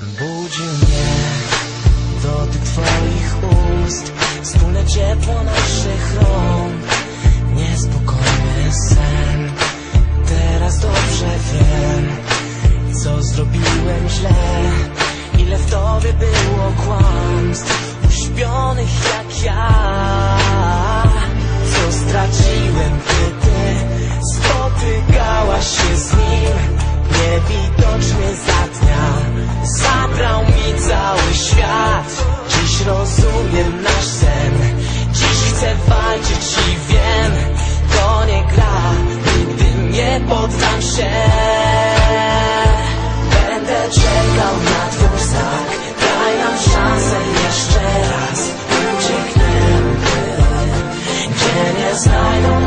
Budzi mnie dotyk twoich ust Wspólne ciepło naszych rąk. Niespokojny sen Teraz dobrze wiem Co zrobiłem źle Ile w tobie było kłamstw poddam się. Będę czekał na twój znak. Daj nam szansę jeszcze raz. Uciekniemy. Gdzie nie znajdą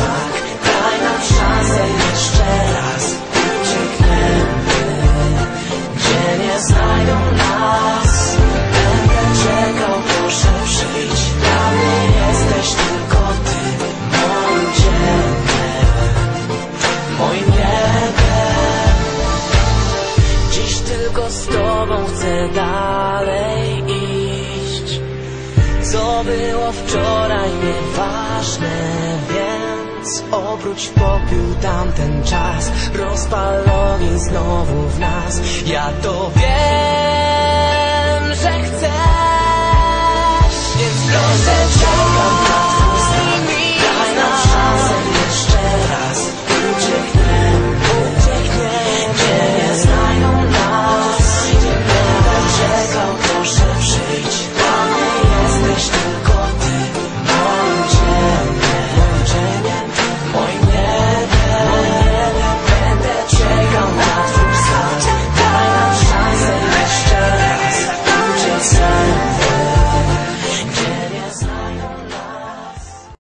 znak Daj nam szansę jeszcze raz. Uciekniemy Gdzie nie znajdą nas. Będę czekał, proszę przyjdź. Dla mnie jesteś tylko ty. Moim ciemnem Moim niebem Dziś tylko z tobą chcę dalej iść. Co było wczoraj nieważne. Więc obróć w popiół tamten czas. Rozpal znowu w nas. Ja to wiem, że chcę